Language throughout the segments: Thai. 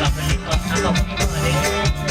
เราเป็นตัวทำเราไม่ได้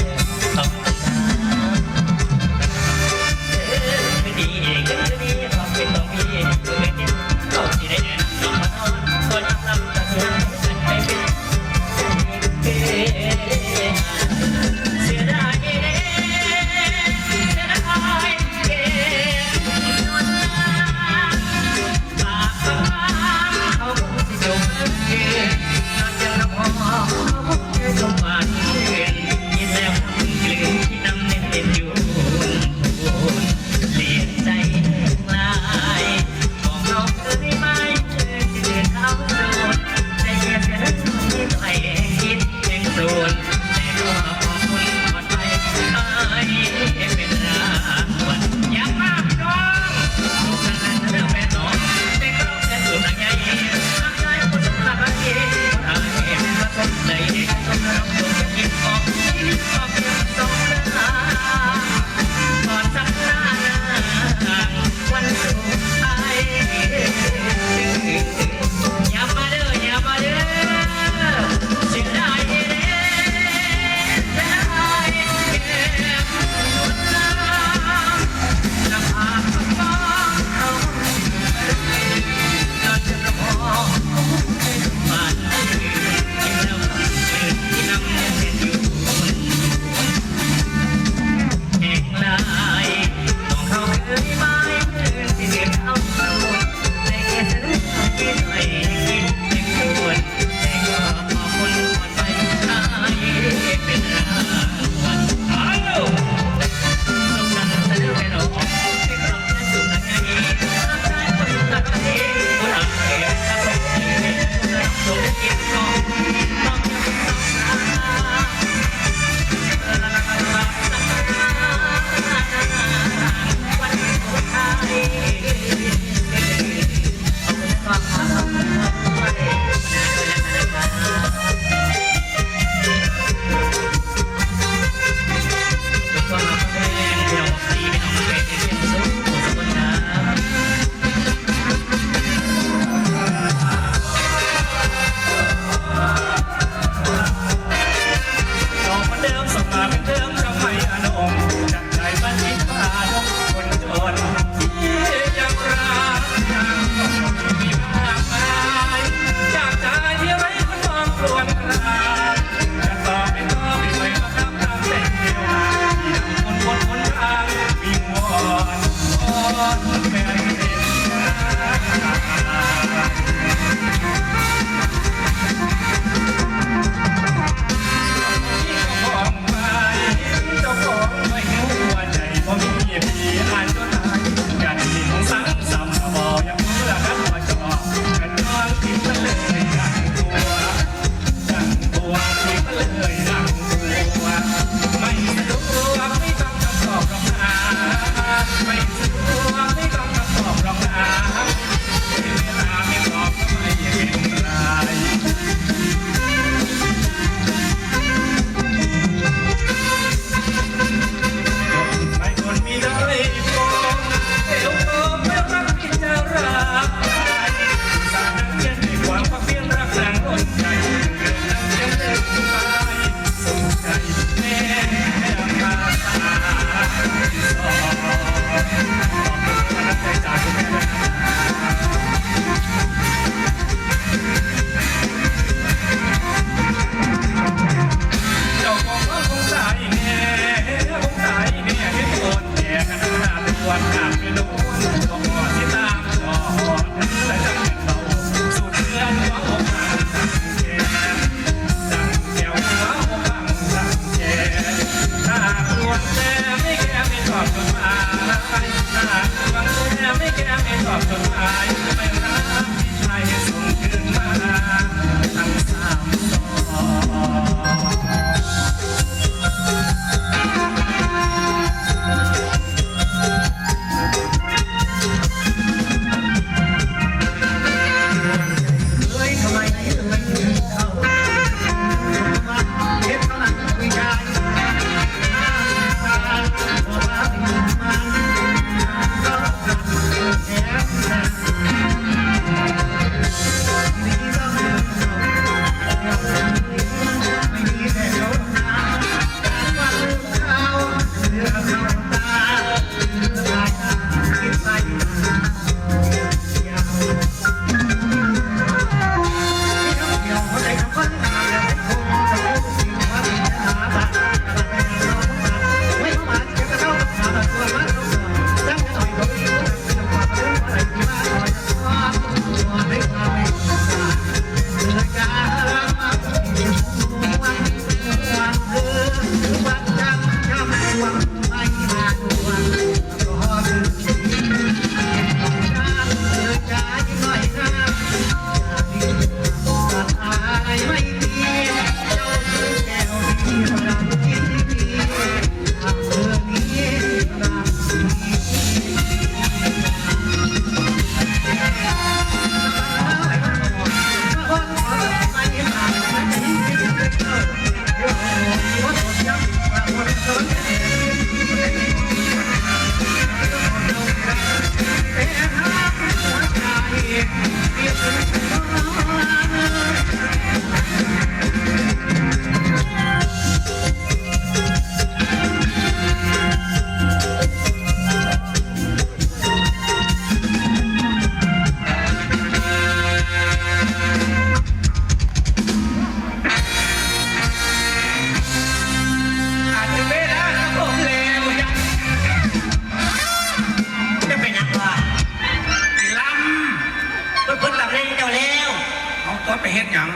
ก็ไปเฮ็ดหยัง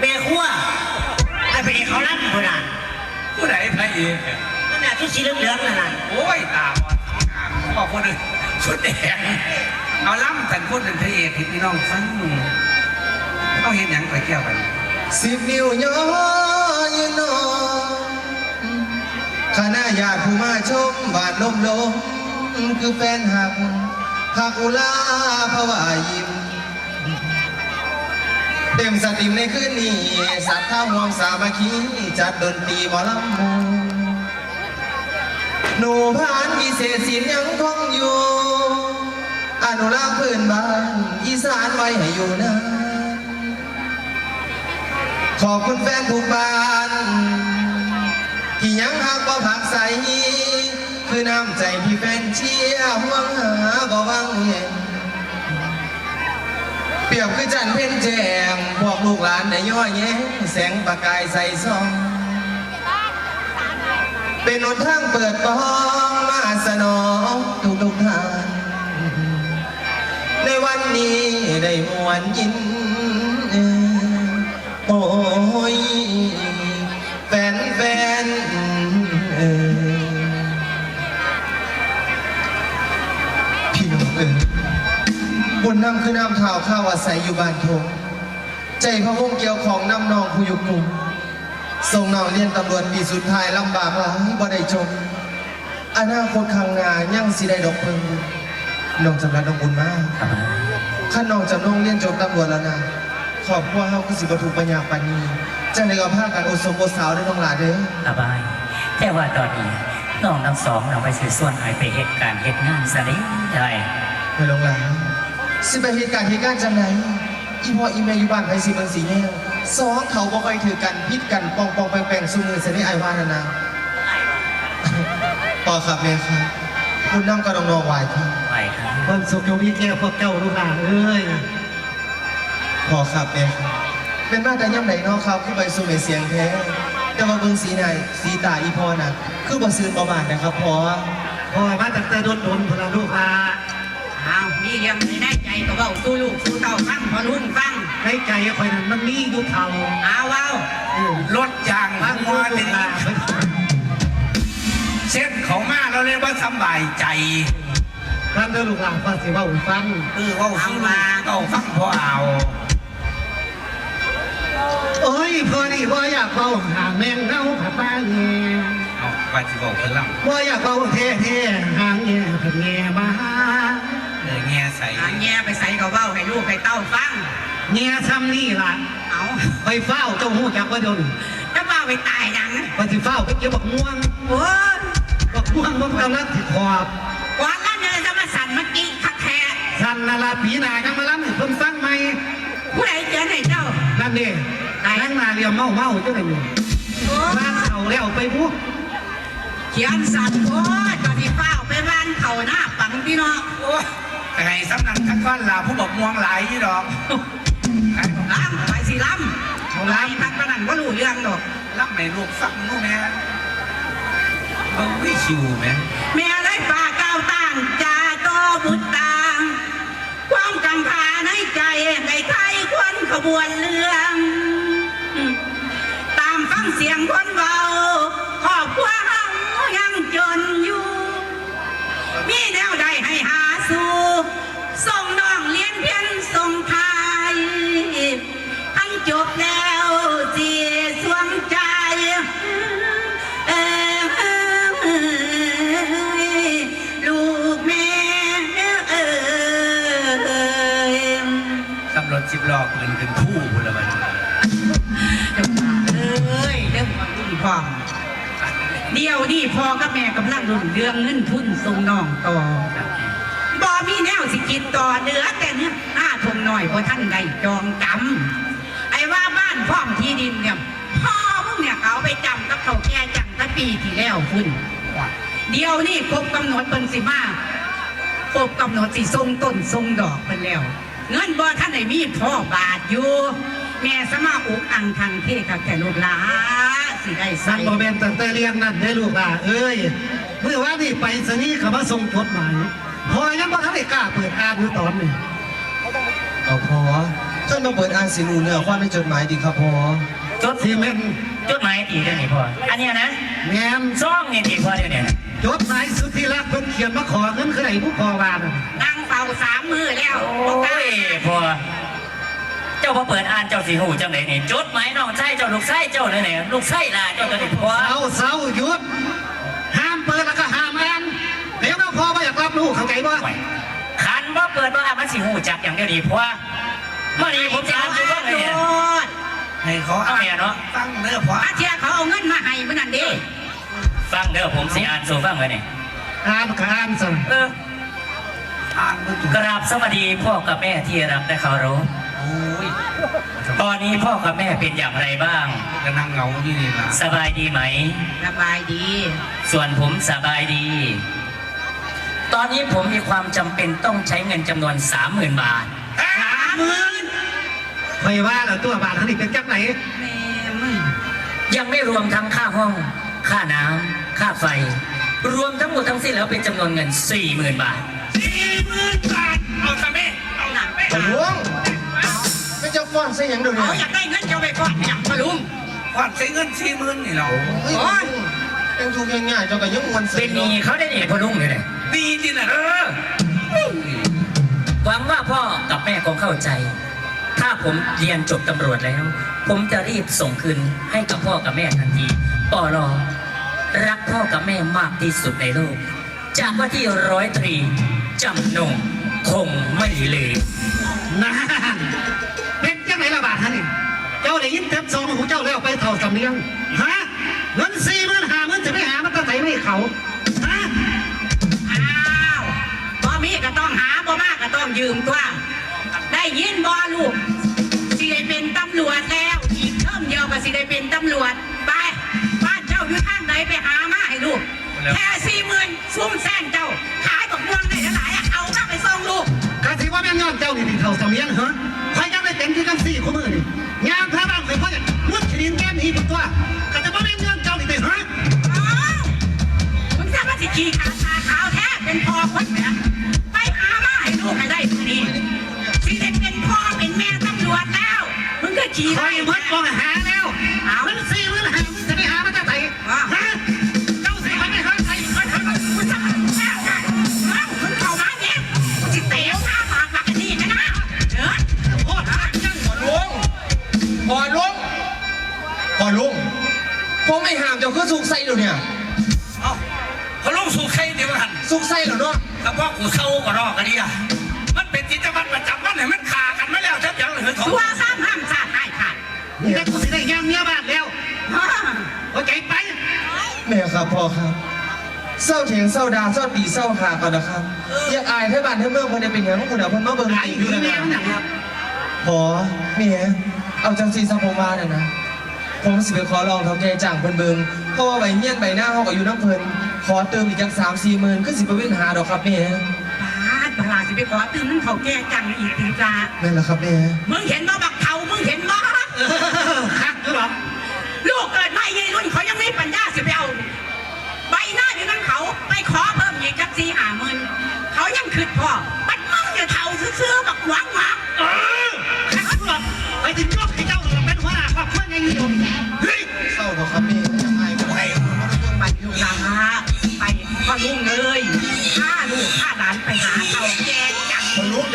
แม่ครัวไอ้พระเอกเขาลั่นคนน่ะผู้ใดพระเอกเนี่ยนั่นน่ะชุดสีเหลืองๆนั่นน่ะโอ้ยตาบอดพ่อคนอื่นชุดแดงเอาล้ำแต่คนเป็นพระเอกที่พี่น้องฟังเขาเห็นหยังไปเกี่ยวกันสิบนิ้วย้อยยืนนอนคณะญาติผู้มาชมบาดลมลมคือแฟนหักหักอุลาภาวายิ้ม เต็มสตรีมในคืนนี้สัตว์ข้าวห่วงสามัคคีจัดดนตรีหมอลำมูหนูพานมีเศษสินยังคงอยู่ อนุรักษ์พื้นบ้าน อีสานไว้ให้อยู่นานขอบคุณแฟนทุกบ้าน ที่ยังหักบ่ผักใส คือน้ำใจที่แฟนเชียร์ห่วงหาบ่วังเห็น เปรียบคือจันเพ็ญแจงพวกลูกหลานได้ย่อแย้งแสงประกายใสซอง เป็นหนทางเปิดปองมาสนองทุกทุกทาง ในวันนี้ได้มวนยินโอ้ยแฟน นน้ำคือน้ำเท้าข้าวอาศัยอยู่บ้านทงใจพระวงเกี่ยวของน้ำนองผู้ยุกนุ่มส่งน้องเรียนตำรวจปีสุดท้ายลำบากหลายบ่ได้จบอนาคตข้างหน้ายังสิได้ดอกเพิ่งน้องจำรัดน้องบุญมากอาบายข้าน้องจำนงเรียนจบตำรวจแล้วนะขอบครัวเฮาคือสิบถูกปัญญาปานนีจังได้กับภาคการอดสมอดสาวได้น้องหลาเด้ออาบาย แต่ว่าตอนนี้น้องทั้งสองเราไปซื้อส่วนหายไปเหตุการณ์เหตุงานซะเลยได้ไปลงหลา สิไปเหตุการณ์เหตุการณ์จังไหนอีพ่ออีแม่อยู่บ้านไผสิเบิ่งสีแนวสองเขาบ่ค่อยถือกันพิดกันปองปองแปงแปงซุมือเสยได้อายว่านะนะปอครับแม่ครับคุณน้ำกระดองนองไหวครับไปครับวันสุขจงมีแก่พวกเจ้าลูกหลานเอ้ยพอครับแม่ครับเป็นมาแต่ย่ำไหนเนาะครับคือไปสู่ในเสียงแท้แต่ว่าเบิ่งสีหนายสีตาอีพ่อน่ะคือบ่ซื้อประมาทนะครับพอพ่อมาตั้งแต่โดนโดนพลังลูกหลานอ้าว มีเรื่องในได้ใจก็เว้าสู้ลูกสู้เต่าฟังพอรุ่นฟังในใจคอยนั้นมันมีอยู่เท่าเอาเว้าเออรถยางฟังหัลูวกถึงหลาเส้นเขามาเราเรียกว่าสบายใจฟังเด้อลูกหลานฟังสิว่าอุ่นฟังเออว่าฟังมาเอาฟังพอเอาโอ้ยพอนี่พ่ออยากเบาหาแมงเงาผัดบ้านแง่เอาไปสิบอกเพิ่นล่ำพ่ออยากเบาเท่ๆหางแง่ผัดแง่มา เออแง่ใส่หาแง่ไปใส่ก็เว้าให้ลูกให้เต้าฟัง แง่ซ้ำนี่ล่ะ เอาไปเฝ้าเจ้าหูจักว่าโดนจะเว้าไปตายยังไปสิเฝ้าไปเก็บบักม่วงโอ้ยบักม่วงมันกำลังติดขอบก่อนนั้นเลยจะมาสั่นเมื่อกี้คักแท้สันนาลาปีหนากันมาล้ำให้เพิ่นฟังไหมผู้ใดเจอให้เจ้า นั่นเด้นั่งนาเรียมเมาเมาๆเจ้าไหนอยู่โอ้ยบ้านเขาแล้วไปพวกเขียนสั่นโอ้ยตอนที่เฝ้าไปบ้านเขาหน้าปังพี่น้องโอ้ยแต่ ไงสำนักทักก้อนลาผู้บอกม่วงหลายยี่ดอกไอ้ล้ำไปสิล้ำเขาไล่พักประนันก็รู้เรื่องดอกรับไม่ลูกฟังนู่นแม่เบิ่งวิชิวแม่แม่ได้ฝ่าก้าวต้านจาโตบุตรตางความกังขาในใจในไทยควนขบวนเรื่อง ตามฟังเสียงคนำรวจสิบล้อปืนถึงคู่พุ่นละมันเอ้ยเรื่องความรุ่นพ่อเดี๋ยวนี่พ่อกับแม่กำลังรุ่นเรื่องเงินทุนส่งน้องต่อบ่มีแนวสิกินต่อเนื้อแต่เนื้อห้าทงหน่อยเพราะท่านได้จองจำไอ้ว่าบ้านพร้อมที่ดินเนี่ยพ่อมึงเนี่ยเขาไปจำกับเขาแก่จังตั้งปีที่แล้วคุณเดี๋ยวนี่ครบกำหนดเป็นสิมาครบกำหนดสิทรงต้นทรงดอกเป็นแล้ว เงินบ่ท่านไหนมีพ่อบาทอยู่แม่สมาอุกอังทางเทศแก่ลูกหลาสิได้สัใส่นบอแมนตั้งแต่เรียนนั่นได้ลูกหลานเอ้ยเมื่อวานนี่ไปสนีเขามาส่งจดหมายพอยังบ่ทันได้กล้าเปิดอ่านอยู่ตอนนี้เอาพอท่านมาเปิดอ่านสิรูเนื้อความในจดหมายดีครับพ่อจดซีเมนจดหมายตีเดี๋ยวนี้พ่ออันเนี้ยนะแงมซ่องนี่ตีพ่อเดี๋ยวนี้นะจดหมายสุดที่รักเพิ่นเขียนมาขอเงินคือไอ้ผู้พอวานนั่งเฝ้าสามมือแล้วโอ้ยพ่อเจ้าพอเปิดอ่านเจ้าสีหูจังไหนนี่จดหมายน้องชายเจ้าลูกชายเจ้าเลยเนี่ยลูกชายล่ะเจ้าตัวนี้พ่อเศร้าเศร้าหยุด ห้ามเปิดแล้วก็ห้ามอ่านเดี๋ยวเราพอมาอยากรับรู้เข้าใจบ่ขันว่าเปิดว่ามันสิหูจักอย่างเดียวดีพ่อเมื่อนี้ผมจะอ่านดูบ้างเลยเนี่ยโดดให้เขาเอาแม่เนาะตั้งเนื้อพออาเทียเขาเอาเงินมาให้เมื่อนั้นเดิฟังเด้อผมสิอ่านสู่ฟังเลยนี่อ่านก็อ่านซะเอออ่านมันถูกกราบสวัสดีพ่อกับแม่ที่รักและเคารพโอ้ย ตอนนี้พ่อกับแม่เป็นอย่างไรบ้าง ก็นั่งเหงาอยู่นี่ล่ะสบายดีไหม สบายดี ส่วนผมสบายดี ตอนนี้ผมมีความจำเป็นต้องใช้เงินจำนวนสามหมื่นบาท สามหมื่นไม่ว่าแล้วตัวบาทเท่านี้เป็นจักไหนแม่มึงยังไม่รวมทั้งค่าห้อง ค่าน้ำค่าไฟ รวมทั้งหมดทั้งสิ้นแล้วเป็นจำนวนเงินสี่หมื่นบาท สี่หมื่นบาทเอาทำไมเอาหนักไปปะลุงไม่จะ ฟ้อนใส่หยังเดี๋ยวนี้เขาอยากได้เงินเจ้าไปก่อนอย่างพะลุงขวัญใช้เงินสี่หมื่นนี่เราเฮ้ยยังถูกยังง่ายๆเจ้าก็ยังมวนเสีเป็นหนี้เขาได้หนีพอลุ่งเลยเนี่ยดีจริงนะเออหวังว่าพ่อกับแม่คงเข้าใจ ถ้าผมเรียนจบตำรวจแล้ว ผมจะรีบส่งคืนให้กับพ่อกับแม่ทันทีปอลอรักพ่อกับแม่มากที่สุดในโลก จากว่าที่ร้อยตรีจำนงคงไม่ลืมนานเป็น ได้ยินเต็มซองหูเจ้าแล้วไปเท่าสำเนียงฮะเงินสี่หมื่นห้าหมื่นจะไปหามันตั้งไหนไม่เขาฮะอ้าวบ่มีก็ต้องหาบ่มากก็ต้องยืมตัวได้ยินบ่ลูกสิได้เป็นตำรวจแล้วอีกเทอมเดียวก็สิได้เป็นตำรวจไปบ้านเจ้าอยู่ทางไหนไปหามาให้ลูกแค่สี่หมื่นซุ่มแซงเจ้าขายบักม่วงได้หลายๆอะเอามาไปส่งลูกกะสิว่าแม่นย้อนเจ้านี่ที่เท่าสำเนียงเหรอใครยังได้เต็มที่กันสี่คนมือ ขี่คไปอยมัดกองหาแล้วเงินสี่มื่นห้ามื่นจะไปหามันตั้งไหนฮะเจ้าสิไปไม่หาใครไปหามันจะมาแซ่บกันเอามึงเข้ามาเนี่ยมึงสิเตะหน้าปากปากกันนี่นะนะเออโคตรหักจังพอลุงพอลุงพอลุงผมไม่ห้ามเจ้าคือสุกใส่เดี๋ยวนี้เอาเขาลงสู่ใครเดี๋ยวมันหันสุกใส่เหรอเนาะถ้าพ่อกูเศร้าก็รอกันดีอะมันเป็นกิจวัตรประจำวันเนี่ยมันขากันมาแล้วชัดยังเลยของตัวซ้ำห้ามห้าด นี่ได้กูสิได้ย่างเมียบ้านแล้วอ้าโอเคไปแม่ครับพ่อครับเศร้าเถียงเศร้าดาเศร้าตีเศร้าหาก่อนนะครับอยากอายให้บ้านให้เมืองคนได้เป็นอย่างคนเดียวคนมาเบิ่งไอ้ตีออยู่ยู่ในนะแมวนะหนังครับพอแม่เอาจังสีสัมผมมาเนี่ยนะผมสิไปขอลองเท่าแก่จ้างเพิ่นเบิงเพราะว่าใบเมียนใบหน้าเขาก็อยู่น้ำเพิ่นขอเติมอีกจักสามสี่หมื่นก็สิไปเว้นหาดอกครับแม่บาดบลาสิไปขอตื่นมันเขาแก้จังอีกถึงจ้านั่นแหละครับแม่มึงเห็นบ่บัก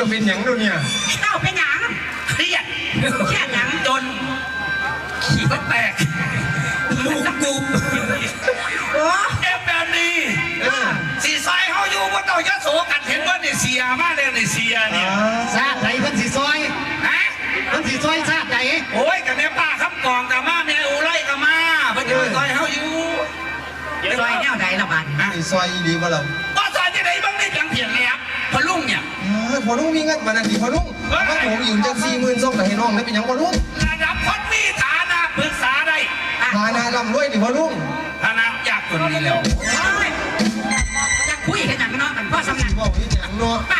จะเป็นหยังดูเนี่ยเต้าเป็นหยังเครียดเครียดหยังจน ขี่ก็แตกลูกกูโอ้เอฟแบบนี้สีซอยเขาอยู่ว่าต่อยะโสกันเห็นว่าเนี่ยเสียมากเลยเนี่ยเสียเนี่ยซาดไหนเพิ่นสีซอยฮะเพิ่นสีซอยซาดไหนโอ้ยกับเนี่ยป้าคำกองกับมาแม่อูไล่กับมาเพิ่นจะไปซอยเขาอยู่ซอยแนวใดละบัดฮะไอ้ซอยอีดีบ่ล่ะ พอลูกมีเงินมานั่นดิพอลูกว่าผมอยู่จังสี่หมื่นส่งไปให้น้องได้เป็นหยังพอลูกระดับคนมีฐานะปรึกษาได้ฐานะร่ำรวยดิพอลูกฐานะยากจนนี้แล้วจะคุยกันอย่างนอกกันพ่อสำนักบอกที่หยังเนาะไป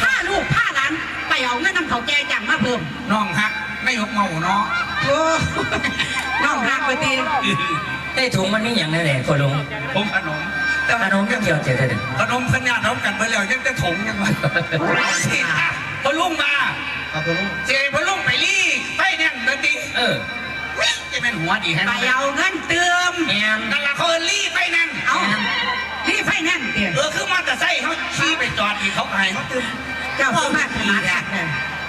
ผ้าลูกผ้าหลานไปเอาเงินนำเขาแก่จังมาเพิ่มน้องฮักไม่ยกเมาเนาะโอ้น้องรักไปตีได้ถุงมันนี่อย่างนั้นแหละพ่อลุงผมขนม แต่ขนมก็เกี่ยวเจอเด้อขนมขนาดน้ำกันไปแล้วยังจะถงยังไงพอลุงมาคครับพ่อลุงเจพลุงไปรีไปเนี่ยดนตรีเออวิ่งจะเป็นหัวดีให้ไปเอาเงินเติมแอมนั่นละเขาเอิ้นรีไปนั่นเอารีไฟแนนซ์เตี๋ยเออคือมอเตอร์ไซค์เขาขี่ไปจอดอีกเขาขายเขาตื่นเจ้าสมาธิเนี่ยธร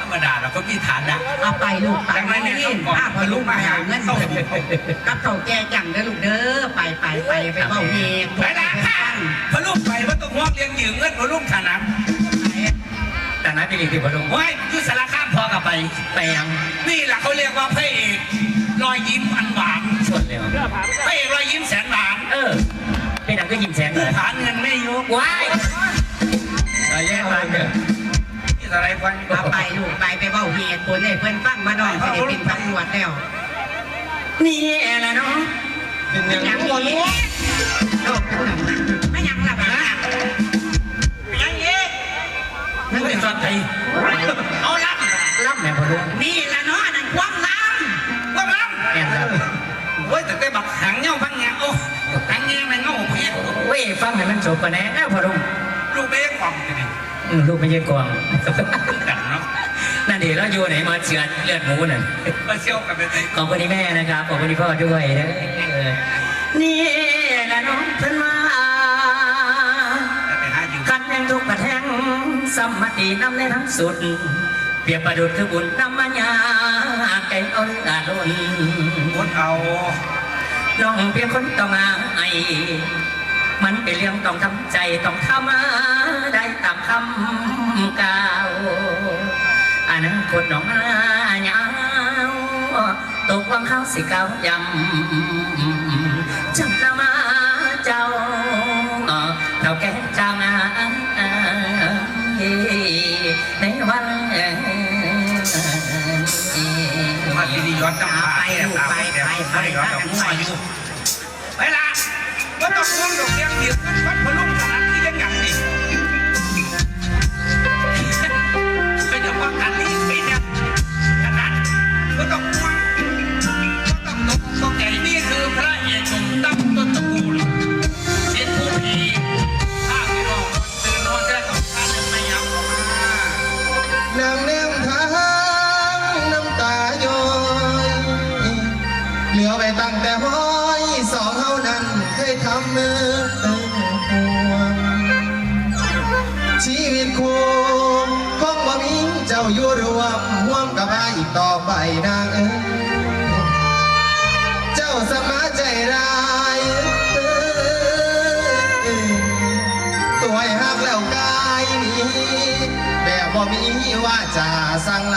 รมดาเราก็มีฐานนะเอาไปลูกไปจากนั้นเนี่ยนี่ต้องก่อนป้าพอลูกมาหาเงินเข้าเติมกับเขาแก่จังเด้อลูกเด้อไปไปไปไปเบ้าเฮงไปละค่ะพลุงไปว่าต้องห่วงเลี้ยงยืมเงินพลุงฐานะแต่นั้นเป็นอีกที่พอลุงโอ้ยยุสารข้ามพอกับไปไปยังนี่แหละเขาเรียกว่าพระเอกรอยยิ้มอันหวานชวนเร็วพระเอกรอยยิ้มแสนหวานเออเป็นหนังก็ยิ้มแสงเลยฐานเงินไม่ยกว้ายเราแยกมาเถอะนี่อะไรไปเอาไปลูกไปไปเบ้าเหตุผลให้เพื่อนฟังมาหน่อยจะได้เป็นตำรวจแล้วนี่แหละเนาะเป็นยังอย่างนี้โลกทั้งนั้นไม่ยังหลับนะยังเอ๊ะนั่นเป็นสัตว์ไทยเอาลับรับแม่พอลุงนี่ละเนาะนั่นความล้ก็ลับแม่ครับโอ้ยแต่ได้บักหางเงี้ยวพังเงี้ยโอ้หางเงี้ยมันเงาเพี้ยนเว้ยฟังให้มันจบกันแน่พอลุงลูกเบ้กล่องจะ นี่อืมลูกไม่ใช่กวางกันเนาะนั่นเดี๋ยวเราอยู่ไหนมาเชือดเลือดหมูนั่นมาเชี่ยวกันไปเลยขอบคุณที่แม่นะครับขอบคุณที่พ่อด้วยนะเออนี่แหละน้องเพิ่นมาไปหาอยู่กันยังทุกประแทงสัมมาตีน้ำในทั้งสุด เปรียบประดุดคือบุญน้ำมันยาไก่อ้นอาลุนคนเอาน้องเพียงคนต้องอาไอ มันเป็นเรื่องต้องทำใจต้องทำได้ตามคำกล่าวอนาคตน้องอายาวตกวังเข้าสิเก้ายำจำตามาเจ้าเท่าแก่จางาในวันมาที่นี่ย้อนจังไปไปไปไปย้อนจังหัวอยู่ไป ยทำมือห่วงชีวิตคู่คงบ่มีเจ้าอยู่รวมห่วมกับอ้ายอีกต่อไปนางเอ้ยเจ้าสมาใจร้ายเอ้ยตัวให้หักแล้วกายนี้แบบบ่มีว่าจะสั่งลา